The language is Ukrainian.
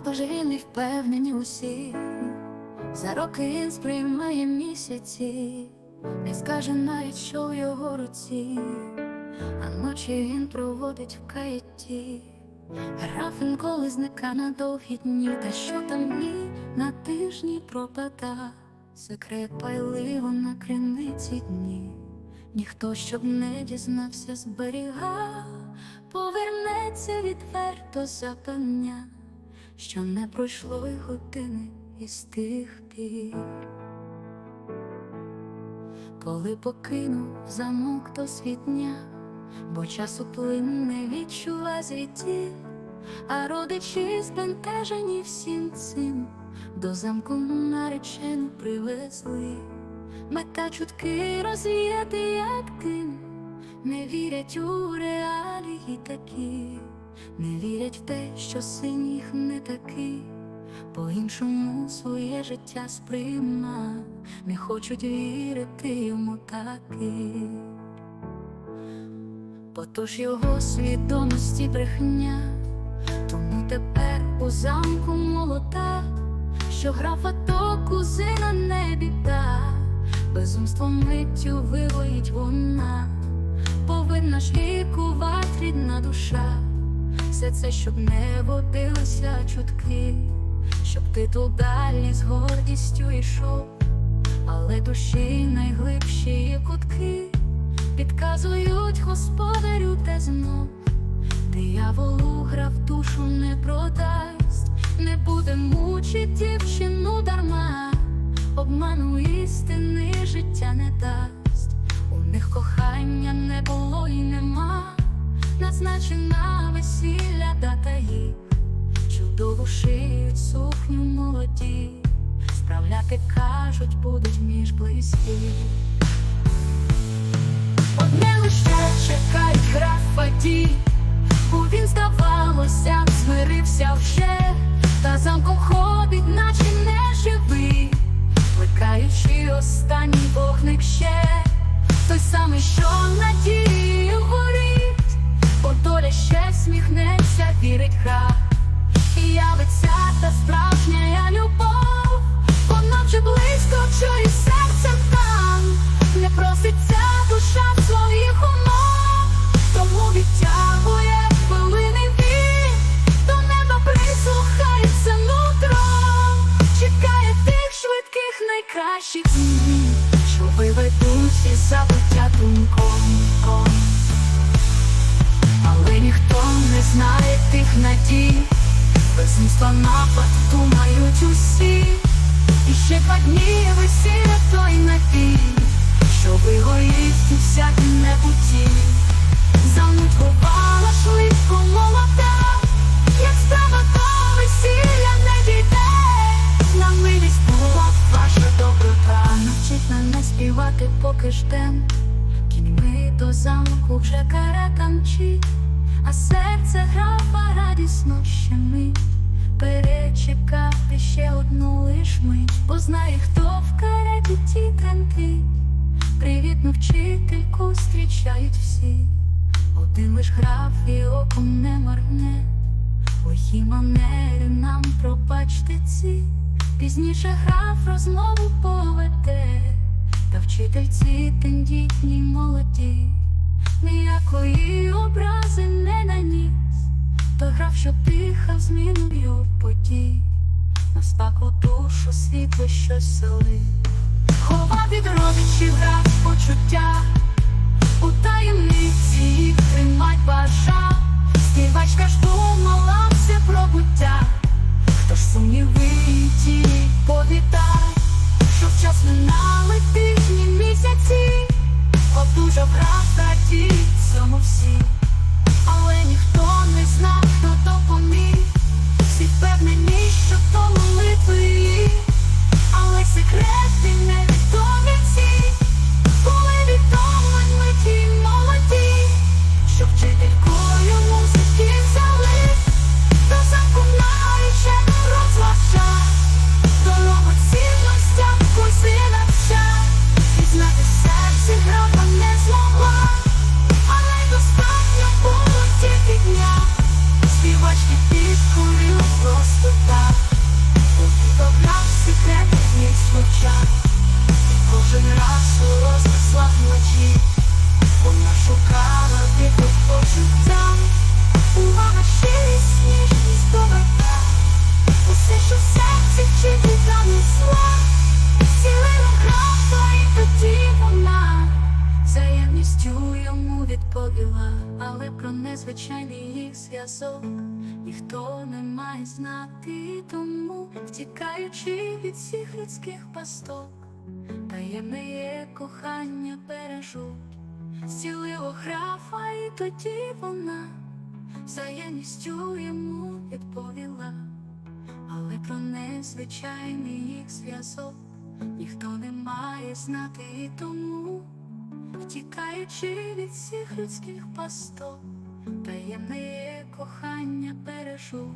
божевільний впевнені усі, за роки він сприймає місяці, не скаже навіть, що в його руці, а ночі він проводить в каєті. Граф інколи зника на довгі дні, та що там дні на тижні пропада, секрет пайливо на криниці дні, ніхто щоб не дізнався, зберіга, повернеться відверто запевня, що не пройшло й години із тих пір. Коли покинув замок до світня, бо часу плин не відчува звідтіль, а родичі збентежені всім цим, до замку наречену привезли, мета чутки розвіяти, як дим, не вірять у реалії такі, не вірять в те, що син їх не такий. По-іншому своє життя сприйма, не хочуть вірити йому таки. Бо то ж його свідомості брехня, тому тепер у замку молода, що графа то кузина не біда, безумство миттю вилоїть вона, повинна ж лікувати рідна душа, все це, щоб не водилися чутки, щоб титул далі з гордістю йшов, але душі найглибші кутки підказують господарю те знов, дияволу грав душу не продасть, не буде мучить дівчину дарма, обману істини життя не дасть, у них кохання не було і нема, назначена весілля дата їх, чудово шиють сукню молоді, справляти кажуть, будуть між близькі. Одне лише чекають графа ді, бо він, здавалося, змирився вже, та замком ходить, cry. Без напад думають усі, і ще два дні весілля той напій, що вигоріть у всякій небуті, занудьгувала швидко молода, як справа до весілля не дійде, на милість була ваша доброта, навчить мене співати, поки ждем. Кіньми до замку вже карета а серце графа радісно щемить. Перечекати ще одну лиш мить, бо знає, хто в кареті ті тремтить. Привітну вчительку зустрічають всі, один лиш граф і оком не моргне, лихі манери нам пробачте ці, пізніше граф розмову поведе. Та вчительці тендітні молоді, ніякої образи не наніс, то грав, що дихав зміною подій, на спаку душу світло щось сели, ховав від родичів грав почуття, у таємниці їх тримать бажа, співачка ж думала все про що серці вчити занесла, цілину і тоді вона взаємністю йому відповіла, але про незвичайний зв'язок ніхто не має знати, тому втікаючи від всіх людських пасток, таємне кохання бережуть, зцілило храфа, і тоді вона взаємністю йому відповіла але про незвичайний їх зв'язок ніхто не має знати, і тому, втікаючи від всіх людських пасток, таємне кохання бережуть.